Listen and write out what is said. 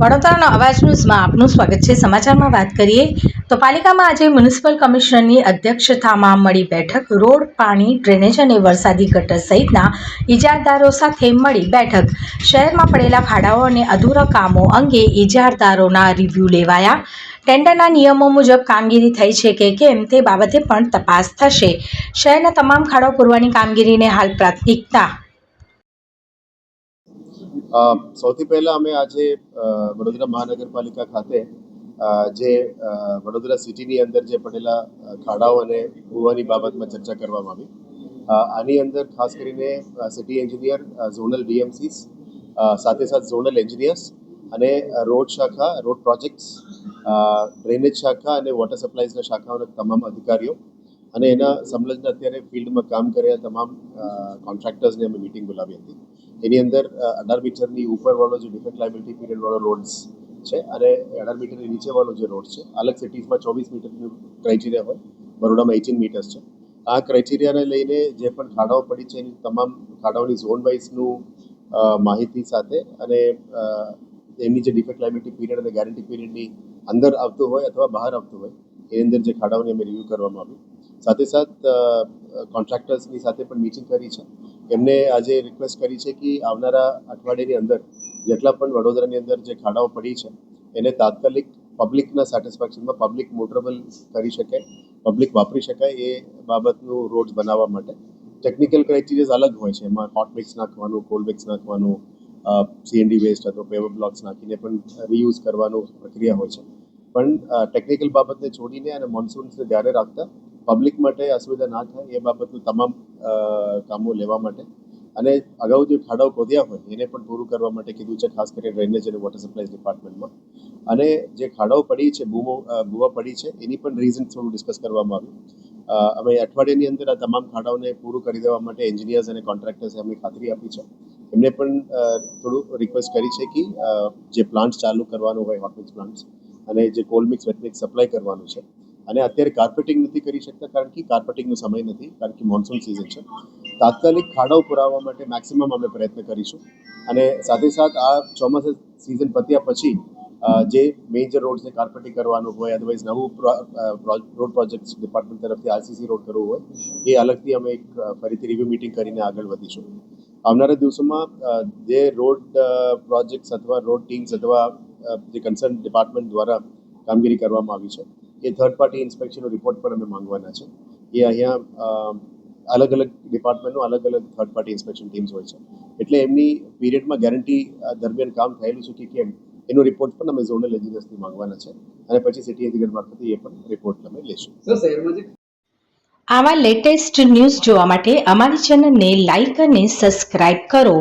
વડોદરાનો અવાજ ન્યૂઝમાં આપનું સ્વાગત છે. સમાચારમાં વાત કરીએ તો પાલિકામાં આજે મ્યુનિસિપલ કમિશનરની અધ્યક્ષતામાં મળી બેઠક. રોડ, પાણી, ડ્રેનેજ અને વરસાદી ગટર સહિતના ઇજારદારો સાથે મળી બેઠક. શહેરમાં પડેલા ખાડાઓ અને અધૂરા કામો અંગે ઇજારદારોના રિવ્યૂ લેવાયા. ટેન્ડરના નિયમો મુજબ કામગીરી થઈ છે કે કેમ તે બાબતે પણ તપાસ થશે. શહેરના તમામ ખાડો પૂરવાની કામગીરીને હાલ પ્રાથમિકતા સૌથી પહેલા અમે આજે વડોદરા મહાનગરપાલિકા ખાતે જે વડોદરા સિટીની અંદર જે પડેલા ખાડાઓ અને ભૂવાની બાબતમાં ચર્ચા કરવામાં આવી. આની અંદર ખાસ કરીને સિટી એન્જિનિયર ઝોનલ ડીએમસીસ સાથે સાથે ઝોનલ એન્જિનિયર્સ અને રોડ શાખા, રોડ પ્રોજેક્ટ્સ ડ્રેનેજ શાખા અને વોટર સપ્લાયઝના શાખાઓના તમામ અધિકારીઓ અને એના સંલગ્ન અત્યારે ફિલ્ડમાં કામ કર્યા તમામ કોન્ટ્રાક્ટર્સને અમે મિટિંગ બોલાવી હતી. એની અંદર અઢાર મીટરની ઉપરવાળો જે ડિફેક્ટ લાયબિલિટી પીરિયડવાળો રોડ્સ છે અને અઢાર મીટરની નીચેવાળો જે રોડ છે, અલગ સિટીઝમાં ચોવીસ મીટરનું ક્રાઇટેરિયા હોય. બરોડામાં એટીન મીટર્સ છે. આ ક્રાઇટેરિયાને લઈને જે પણ ખાડાઓ પડી છે, એની તમામ ખાડાઓની ઝોન વાઇઝનું માહિતી સાથે અને એમની જે ડિફેક્ટ લાયબિલિટી પીરિયડ અને ગેરંટી પીરિયડની અંદર આવતું હોય અથવા બહાર આવતું હોય એની અંદર જે ખાડાઓની અમે રિવ્યૂ કરવામાં આવ્યું સાથે સાથ કોન્ટ્રાક્ટર્સની સાથે પણ મીટિંગ કરી છે. એમને આજે રિક્વેસ્ટ કરી છે કે આવનારા અઠવાડિયાની અંદર જેટલા પણ વડોદરાની અંદર જે ખાડાઓ પડી છે, એને તાત્કાલિક પબ્લિકના સેટિસ્ફેક્શનમાં પબ્લિક મોટરેબલ કરી શકે પબ્લિક વાપરી શકાય એ બાબતનું રોડ બનાવવા માટે. ટેકનિકલ ક્રાઇટેરિયાઝ અલગ હોય છે. એમાં હોટ મિક્સ નાખવાનું કોલ્ડ મિક્સ નાખવાનું સીએનડી વેસ્ટ અથવા પેવર બ્લોક્સ નાખીને પણ રીયુઝ કરવાનું પ્રક્રિયા હોય છે. પણ ટેકનિકલ બાબતને છોડીને અને મોન્સૂન્સને ધ્યાને રાખતા પબ્લિક માટે અસુવિધા ના થાય એ બાબતનું તમામ કામો લેવા માટે. અને અગાઉ જે ખાડાઓ ખોદ્યા હોય એને પણ પૂરું કરવા માટે કીધું છે, ખાસ કરીને ડ્રેનેજ અને વોટર સપ્લાય ડિપાર્ટમેન્ટમાં અને જે ખાડાઓ પડી છે, બૂમો બૂવા પડી છે, એની પણ રીઝન થોડું ડિસ્કસ કરવામાં આવ્યું. અમે અઠવાડિયાની અંદર આ તમામ ખાડાઓને પૂરું કરી દેવા માટે એન્જિનિયર્સ અને કોન્ટ્રાક્ટર્સે અમને ખાતરી આપી છે. એમને પણ થોડું રિક્વેસ્ટ કરી છે કે જે પ્લાન્ટ ચાલુ કરવાનું હોય હોટમિક્સ પ્લાન્ટ્સ અને જે કોલમિક્સ મિક્સ વેટ સપ્લાય કરવાનું છે. અને અત્યારે કાર્પેટિંગ નથી કરી શકતા કારણ કે કાર્પેટિંગનો સમય નથી, કારણ કે મોન્સૂન સિઝન છે. તાત્કાલિક ખાડાઓ પુરાવવા માટે મેક્સિમમ અમે પ્રયત્ન કરીશું. અને સાથે સાથ આ ચોમાસા સિઝન પત્યા પછી જે મેજર રોડ્સને કાર્પેટિંગ કરવાનું હોય અધરવાઇઝ નવું રોડ પ્રોજેક્ટ ડિપાર્ટમેન્ટ તરફથી આરસીસી રોડ કરવું હોય, એ અલગથી અમે એક ફરીથી રિવ્યુ મિટિંગ કરીને આગળ વધીશું. આવનારા દિવસોમાં જે રોડ પ્રોજેક્ટ્સ અથવા રોડ ટીમ્સ અથવા જે કન્સર્ન ડિપાર્ટમેન્ટ દ્વારા કામગીરી કરવામાં આવી છે. એ થર્ડ પાર્ટી ઇન્સ્પેક્શનનો રિપોર્ટ પણ અમે માંગવાના છે. એ અહીંયા અલગ અલગ ડિપાર્ટમેન્ટનું અલગ અલગ થર્ડ પાર્ટી ઇન્સ્પેક્શન ટીમ્સ હોય છે. એટલે એમની પીરિયડમાં ગેરંટી દરમિયાન કામ થયેલું છે કે કેમ એનો રિપોર્ટ પણ અમે ઝોનલ એન્જિનિયર્સથી માંગવાના છે. અને પછી સિટી એન્જિનિયર મારફતે એ પણ રિપોર્ટ અમે જે આવા લેટેસ્ટ ન્યૂઝ જોવા માટે અમારી ચેનલને લાઇક અને સબસ્ક્રાઇબ કરો.